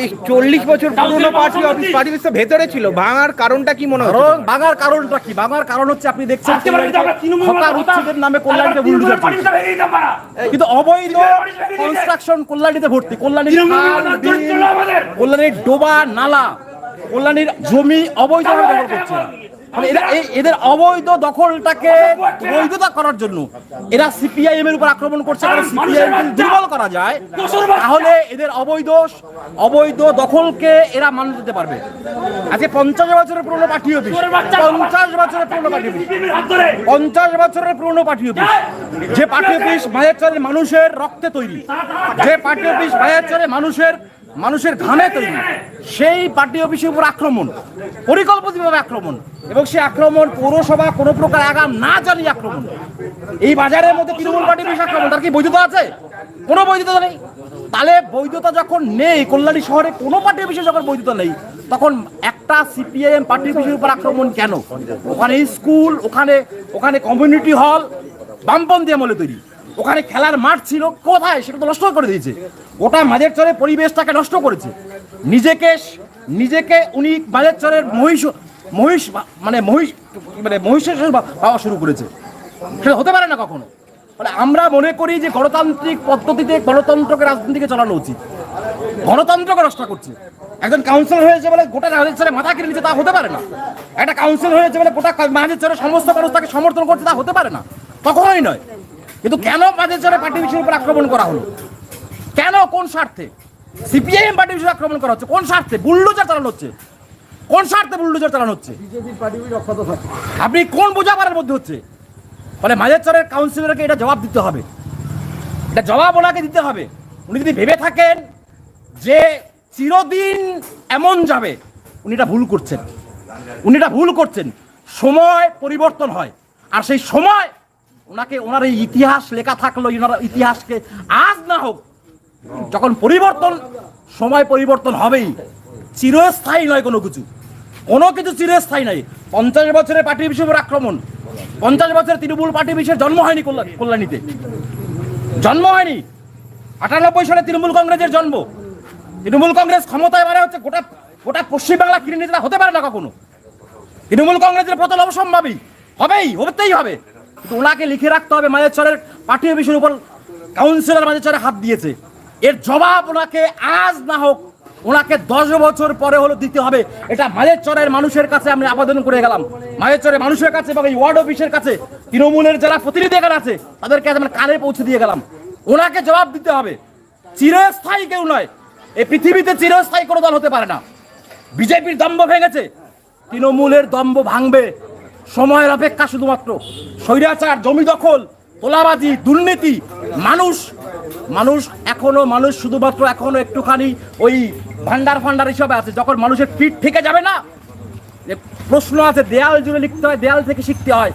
এই চল্লিশ বছর পুরনো পার্টি অফিস পার্টি অফিস ভেতরে ছিল। ভাঙার কারণটা কি মনে হয় ভাঙার কারণটা কি? ভাঙার কারণ হচ্ছে আপনি দেখছেন হকার নামে কল্যাণীতে বুলডোজার চলছে। কিন্তু অবৈধ কনস্ট্রাকশন কল্যাণীতে ভর্তি। কল্যাণীর কল্যাণীর ডোবা নালা কল্যাণীর জমি অবৈধভাবে দখল করছে। মানে এরা এদের অবৈধ দখলটাকে বৈধতা করার জন্য এরা সিপিআইএম এর উপর আক্রমণ করছে। কারণ সিপিআইএম দুর্বল করা যায় তাহলে এদের অবৈধ অবৈধ দখলকে এরা মান্য দিতে পারবে। আজকে পঞ্চাশ বছরের পুরনো পার্টি অফিস। পঞ্চাশ বছরের পুরনো পার্টি অফিস। পঞ্চাশ বছরের পুরনো পার্টি অফিস। যে পার্টি অফিস মায়ের মানুষের রক্তে তৈরি। যে পার্টি অফিস মায়ের মানুষের মানুষের ঘামে তৈরি। সেই পার্টি অফিসের উপর আক্রমণ, পরিকল্পিতভাবে আক্রমণ, এবং সেই আক্রমণ পৌরসভা কোনো প্রকার আগাম না জানিয়ে আক্রমণ। এই বাজারের মধ্যে তৃণমূল পার্টি অফিস আক্রমণ, তার কি বৈধতা আছে? কোনো বৈধতা নেই। তাহলে বৈধতা যখন নেই, কল্যাণী শহরে কোনো পার্টি অফিসে যখন বৈধতা নেই, তখন একটা সিপিআইএম পার্টি অফিসের উপর আক্রমণ কেন? ওখানে স্কুল, ওখানে ওখানে কমিউনিটি হল বামপন্থী আমলে তৈরি। ওখানে খেলার মাঠ ছিল, কোথায়? সেটা তো নষ্ট করে দিয়েছে। ওটা মাঝের চরে পরিবেশটাকে নষ্ট করেছে। নিজেকে নিজেকে উনি মাঝের চরের মহিষ মহিষ মানে মহিষ মানে মহিষের ভা- শুরু করেছে। সেটা হতে পারে না কখনো। মানে আমরা মনে করি যে গণতান্ত্রিক পদ্ধতিতে গণতন্ত্রকে রাজনীতিকে চালানো উচিত। গণতন্ত্রকে নষ্ট করছে। একজন কাউন্সিলর হয়েছে বলে গোটা রাজের ছেলে মাথা কিনে নিচ্ছে তা হতে পারে না। একটা কাউন্সিলর হয়েছে বলে গোটা মাঝের ছেলে সমস্ত মানুষ তাকে সমর্থন করছে, তা হতে পারে না। কখনোই নয়। কিন্তু কেন ছেলে পার্টি বিষয়ের উপর আক্রমণ করা হলো? কেন? কোন স্বার্থে? সিপিআইএম পার্টি বিষয়ে আক্রমণ করা হচ্ছে। কোন স্বার্থে? বুল্ডোজার চালানো হচ্ছে। কোন স্বার্থে বুল্ডোজার চালানো হচ্ছে? আপনি কোন বোঝাপড়ার মধ্যে হচ্ছে? মানে মাঝের চরের কাউন্সিলরকে এটা জবাব দিতে হবে। এটা জবাব ওনাকে দিতে হবে। উনি যদি ভেবে থাকেন যে চিরদিন এমন যাবে, উনি এটা ভুল করছেন। উনি এটা ভুল করছেন। সময় পরিবর্তন হয়। আর সেই সময় ওনাকে, ওনার এই ইতিহাস লেখা থাকল, ওনার ইতিহাসকে আজ না হোক, যখন পরিবর্তন, সময় পরিবর্তন হবেই, চিরস্থায়ী নয় কোনো কিছু। কোনো কিছু চিরস্থায়ী নয় পঞ্চাশ বছরের পার্টি বিষয়ের আক্রমণ, পঞ্চাশ বছরের তৃণমূল পার্টি বিষয়ের জন্ম হয়নি কল্যাণ- কল্যাণীতে। জন্ম হয়নি। আটানব্বই সালে তৃণমূল কংগ্রেসের জন্ম। তৃণমূল কংগ্রেস ক্ষমতায় মানে হচ্ছে গোটা গোটা পশ্চিমবাংলা কিনে নিতে হতে পারে না কখনো। তৃণমূল কংগ্রেসের পতন অবসম্ভাবী হবেই, হতেই হবে। কিন্তু ওনাকে লিখে রাখতে হবে মাঝের চরের পার্টি অফিসের উপর কাউন্সিলর মাঝের চরে হাত দিয়েছে। এর জবাব ওনাকে আজ না হোক, ওনাকে দশ বছর পরে হলো দিতে হবে। এটা মাঝের চরের মানুষের কাছে আমি আবেদন করে গেলাম। মাঝের চরের মানুষের কাছে এবং এই ওয়ার্ড অফিসের কাছে, তৃণমূলের যারা প্রতিনিধি এখানে আছে, তাদেরকে আমরা কানে পৌঁছে দিয়ে গেলাম। ওনাকে জবাব দিতে হবে। চিরস্থায়ী কেউ নয়। এই পৃথিবীতে চিরস্থায়ী কোনো দল হতে পারে না। বিজেপির দম্ভ ভেঙেছে, তৃণমূলের দম্ভ ভাঙবে। সময়ের অপেক্ষা শুধুমাত্র। স্বৈরাচার, জমি দখল, তোলাবাজি, দুর্নীতি, মানুষ মানুষ এখনও, মানুষ শুধুমাত্র এখনও একটুখানি ওই ভান্ডার ফান্ডার হিসাবে আছে। যখন মানুষের পিঠ থেকে যাবে না প্রশ্ন আছে, দেয়াল জুড়ে লিখতে হয়, দেয়াল থেকে শিখতে হয়।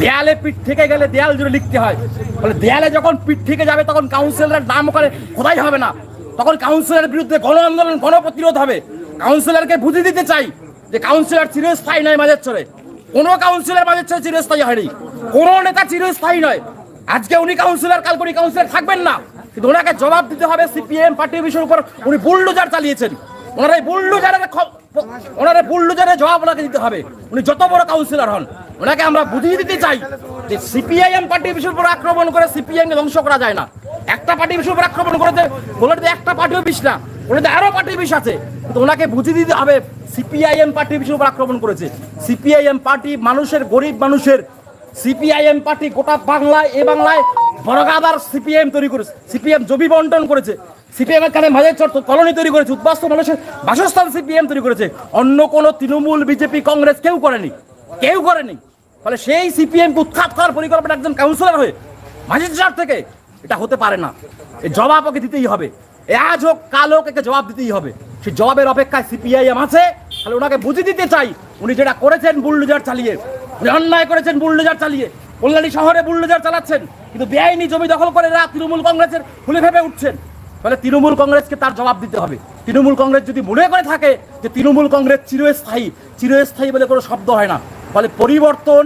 দেয়ালে পিঠ থেকে গেলে দেয়াল জুড়ে লিখতে হয়। বলে দেয়ালে যখন পিঠ থেকে যাবে, তখন কাউন্সিলরের নাম ওখানে খোদাই হবে না। তখন কাউন্সিলরের বিরুদ্ধে গণ আন্দোলন গণপ্রতিরোধ হবে। কাউন্সিলরকে বুঝিয়ে দিতে চাই যে, কাউন্সিলর চিরস্থায়ী নয় মাঝের চলে কোনো কাউন্সিলর চলে চিরস্থায়ী হয়নি। কোনো নেতা চিরস্থায়ী নয়। আজকে উনি কাউন্সিলর কাল উনি কাউন্সিলর থাকবেন না। কিন্তু ওনাকে জবাব দিতে হবে সিপিএম পার্টি অফিসের উপর। উনি বুলডোজার চালিয়েছেন। ওনারা এই বুলডোজারের ওনার বুল্ডোজারের জবাব ওনাকে দিতে হবে। উনি যত বড় কাউন্সিলর হন, ওনাকে আমরা বুঝিয়ে দিতে চাই যে সিপিআইএম পার্টি বিষয়ের উপর আক্রমণ করে সিপিআইএম ধ্বংস করা যায় না। একটা পার্টি বিষয়ের উপর আক্রমণ করে বলে একটা পার্টিও অফিস না। ওনাদের আরও পার্টি অফিস আছে কিন্তু ওনাকে বুঝিয়ে দিতে হবে, সিপিআইএম পার্টি বিষয়ের উপর আক্রমণ করেছে। সিপিআইএম পার্টি মানুষের, গরিব মানুষের। সিপিআইএম পার্টি গোটা বাংলায়, এ বাংলায় বরগাদার সিপিএম তৈরি করেছে। সিপিএম জমি বন্টন করেছে। সিপিএম এর কানে মাঝে চর কলোনি তৈরি করেছে। উদ্বাস্ত মানুষের বাসস্থান সিপিএম তৈরি করেছে। অন্য কোনো তৃণমূল, বিজেপি, কংগ্রেস কেউ করেনি। কেউ করেনি। ফলে সেই সিপিএম কে উৎখাত করার পরিকল্পনা একজন কাউন্সিলর হয়ে মাঝের চার থেকে এটা হতে পারে না। জবাব ওকে দিতেই হবে। আজ হোক, কাল হোক, একে জবাব দিতেই হবে। সে জবাবের অপেক্ষায় সিপিআইএম আছে, তাহলে ওনাকে বুঝিয়ে দিতে চাই, উনি যেটা করেছেন বুলডোজার চালিয়ে। উনি অন্যায় করেছেন বুলডোজার চালিয়ে। কল্যাণী শহরে বুলডোজার চালাচ্ছেন, কিন্তু বেআইনি জমি দখল করে এরা তৃণমূল কংগ্রেসের ফুলে ভেবে উঠছেন। ফলে তৃণমূল কংগ্রেসকে তার জবাব দিতে হবে। তৃণমূল কংগ্রেস যদি মনে করে থাকে যে তৃণমূল কংগ্রেস চিরস্থায়ী চিরস্থায়ী বলে কোনো শব্দ হয় না ফলে পরিবর্তন,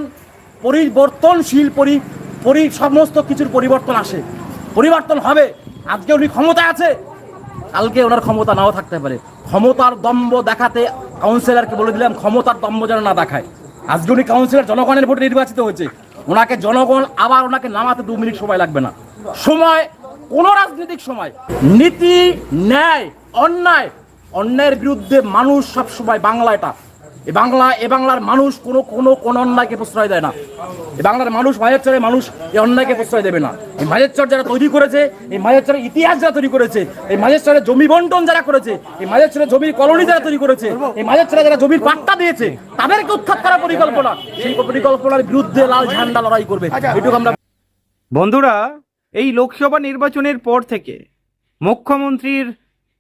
পরিবর্তনশীল পরি পরি, সমস্ত কিছুর পরিবর্তন আসে। পরিবর্তন হবে। আজকে উনি ক্ষমতা আছে কালকে ওনার ক্ষমতা নাও থাকতে পারে। ক্ষমতার দম্ব দেখাতে কাউন্সিলরকে বলে দিলাম, ক্ষমতার দম্ব যেন না দেখায়। আজকে উনি কাউন্সিলর জনগণের ভোটে নির্বাচিত হয়েছে। ওনাকে জনগণ আবার ওনাকে নামাতে দু মিনিট সময় লাগবে না। সময়, কোন রাজনৈতিক সময়, নীতি, ন্যায়, অন্যায়, অন্যায়ের বিরুদ্ধে মানুষ সব সময় বাংলা এটা এ বাংলা, এ বাংলার মানুষ কোনো কোনো, কোন অন্যায়কে প্রশ্রয় দেয় না। এ বাংলার মানুষ, মায়ের চরে মানুষ এই অন্যায়কে প্রশ্রয় দেবে না। এই মায়ের চর যারা তৈরি করেছে, এই মায়ের চরের ইতিহাস যারা তৈরি করেছে, এই মায়ের চরে জমি বন্টন যারা করেছে, এই মায়ের চরে জমির কলোনি যারা তৈরি করেছে, এই মায়ের চরে যারা জমির পাট্টা দিয়েছে, তাদেরকে উৎখাত করার পরিকল্পনা। সেই পরিকল্পনার বিরুদ্ধে লাল ঝান্ডা লড়াই করবে। এটুকু আমরা বন্ধুরা, এই লোকসভা নির্বাচনের পর থেকে, মুখ্যমন্ত্রীর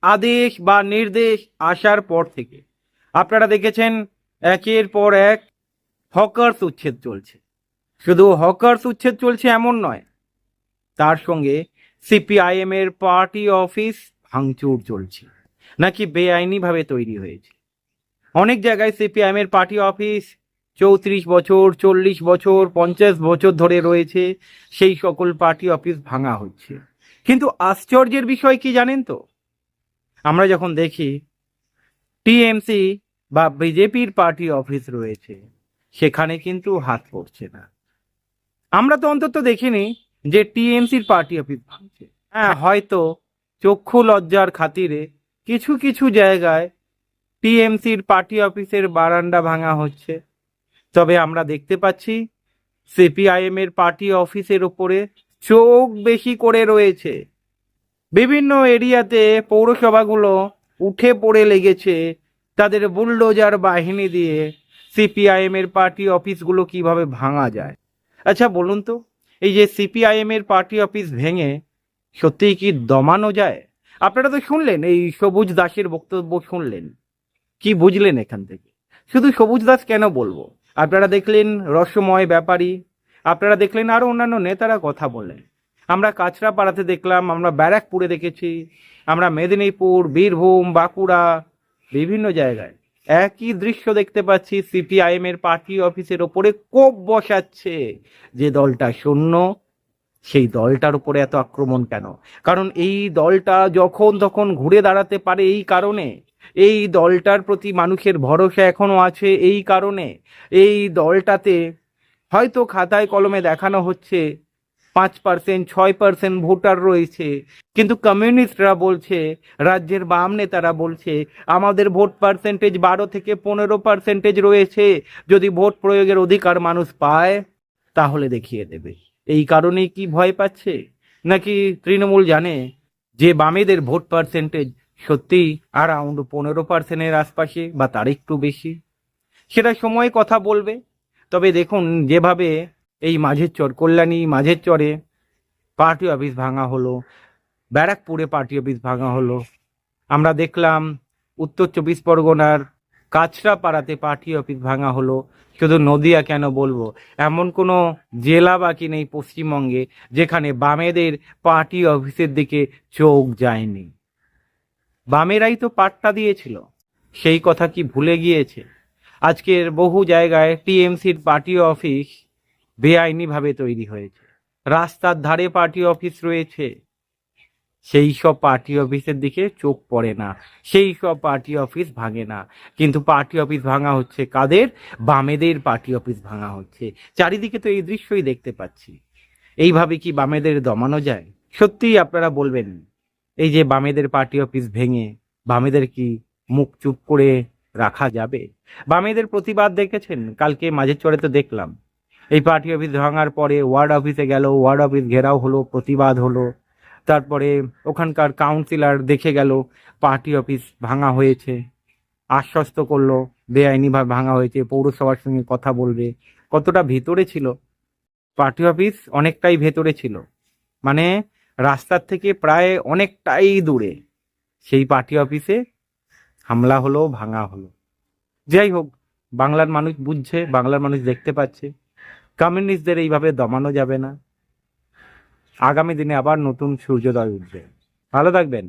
আদেশ বা নির্দেশ আসার পর থেকে আপনারা দেখেছেন একের পর এক হকার্স উচ্ছেদ চলছে। শুধু হকার্স উচ্ছেদ চলছে এমন নয়, তার সঙ্গে সিপিআইএম এর পার্টি অফিস ভাঙচুর চলছে, নাকি বেআইনিভাবে তৈরি হয়েছে। অনেক জায়গায় সিপিআইএম এর পার্টি অফিস চৌত্রিশ বছর, চল্লিশ বছর, পঞ্চাশ বছর ধরে রয়েছে, সেই সকল পার্টি অফিস ভাঙা হচ্ছে। কিন্তু আশ্চর্যের বিষয় কি জানেন তো? আমরা যখন দেখি টিএমসি বা বিজেপির পার্টি অফিস রয়েছে, সেখানে কিন্তু হাত পড়ছে না। আমরা তো অন্তত দেখিনি যে টিএমসির পার্টি অফিস ভাঙছে। হ্যাঁ হয়তো চক্ষু লজ্জার খাতিরে কিছু কিছু জায়গায় টিএমসির পার্টি অফিসের বারান্দা ভাঙা হচ্ছে। তবে আমরা দেখতে পাচ্ছি সিপিআইএম এর পার্টি অফিসের ওপরে চোখ বেশি করে রয়েছে। বিভিন্ন এরিয়াতে পৌরসভাগুলো উঠে পড়ে লেগেছে তাদের বুলডোজার বাহিনী দিয়ে সিপিআইএম এর পার্টি অফিসগুলো কীভাবে ভাঙা যায়। আচ্ছা বলুন তো, এই যে সিপিআইএম এর পার্টি অফিস ভেঙে সত্যিই কি দমানো যায়? আপনারা তো শুনলেন, এই সবুজ দাসের বক্তব্য শুনলেন। কি বুঝলেন এখান থেকে? শুধু সবুজ দাস কেন বলব? আপনারা দেখলেন রসময় ব্যাপারী, আপনারা দেখলেন আরও অন্যান্য নেতারা কথা বললেন আমরা কাছড়াপাড়াতে দেখলাম, আমরা ব্যারাকপুরে দেখেছি, আমরা মেদিনীপুর, বীরভূম, বাঁকুড়া, বিভিন্ন জায়গায়। একই দৃশ্য দেখতে পাচ্ছি, সিপিআইএম এর পার্টি অফিসের ওপরে কোপ বসাচ্ছে। যে দলটা শূন্য, সেই দলটার উপরে এত আক্রমণ কেন? কারণ এই দলটা যখন তখন ঘুরে দাঁড়াতে পারে এই কারণে। এই দলটার প্রতি মানুষের ভরসা এখনও আছে এই কারণে। এই দলটাতে হয়তো খাতায় কলমে দেখানো হচ্ছে পাঁচ পার্সেন্ট, ছয় পার্সেন্ট ভোটার রয়েছে। কিন্তু কমিউনিস্টরা বলছে, রাজ্যের বাম নেতারা বলছে, আমাদের ভোট পার্সেন্টেজ বারো থেকে পনেরো পার্সেন্টেজ রয়েছে। যদি ভোট প্রয়োগের অধিকার মানুষ পায়, তাহলে দেখিয়ে দেবে। এই কারণেই কি ভয় পাচ্ছে? নাকি তৃণমূল জানে যে বামেদের ভোট পার্সেন্টেজ সত্যিই আরাউন্ড পনেরো পার্সেন্টের আশপাশে বা তার একটু বেশি? সেটা সময় কথা বলবে। তবে দেখুন, যেভাবে এই মাঝের চর, কল্যাণী মাঝের চরে পার্টি অফিস ভাঙা হলো, ব্যারাকপুরে পার্টি অফিস ভাঙা হলো। আমরা দেখলাম উত্তর চব্বিশ পরগনার কাছড়াপাড়াতে পার্টি অফিস ভাঙা হলো। শুধু নদিয়া কেন বলব? এমন কোনো জেলা বাকি নেই পশ্চিমবঙ্গে যেখানে বামেদের পার্টি অফিসের দিকে চোখ যায়নি। বামেরাই তো পাট্টা দিয়েছিল। সেই কথা কি ভুলে গিয়েছে? আজকের বহু জায়গায় টিএমসির পার্টি অফিস বেআইনিভাবে তৈরি হয়েছে। রাস্তার ধারে পার্টি অফিস রয়েছে। সেই সব পার্টি অফিসের দিকে চোখ পড়ে না। সেই সব পার্টি অফিস ভাঙে না। কিন্তু পার্টি অফিস ভাঙা হচ্ছে কাদের? বামেদের পার্টি অফিস ভাঙা হচ্ছে। চারিদিকে তো এই দৃশ্যই দেখতে পাচ্ছি। এইভাবে কি বামেদের দমানো যায়? সত্যিই আপনারা বলবেন, এই যে বামেদের পার্টি অফিস ভেঙে বামেদের কি মুখ চুপ করে রাখা যাবে? বামেদের প্রতিবাদ দেখেছেন? কালকে মাঝের চড়ে তো দেখলাম। এই পার্টি অফিস ভাঙার পরে ওয়ার্ড অফিসে গেল, ওয়ার্ড অফিস ঘেরাও হলো, প্রতিবাদ হলো। তারপরে ওখানকার কাউন্সিলর দেখে গেল, পার্টি অফিস ভাঙা হয়েছে। আশ্বস্ত করল, বেআইনিভাবে ভাঙা হয়েছে, পৌরসভার সঙ্গে কথা বলবে। কতটা ভেতরে ছিল? পার্টি অফিস অনেকটাই ভেতরে ছিল। মানে রাস্তার থেকে প্রায় অনেকটাই দূরে। সেই পার্টি অফিসে হামলা হলো, ভাঙা হলো। যাই হোক, বাংলার মানুষ বুঝছে, বাংলার মানুষ দেখতে পাচ্ছে। কমিউনিস্টদের এইভাবে দমানো যাবে না। আগামী দিনে আবার নতুন সূর্যোদয় উঠবে। ভালো থাকবেন।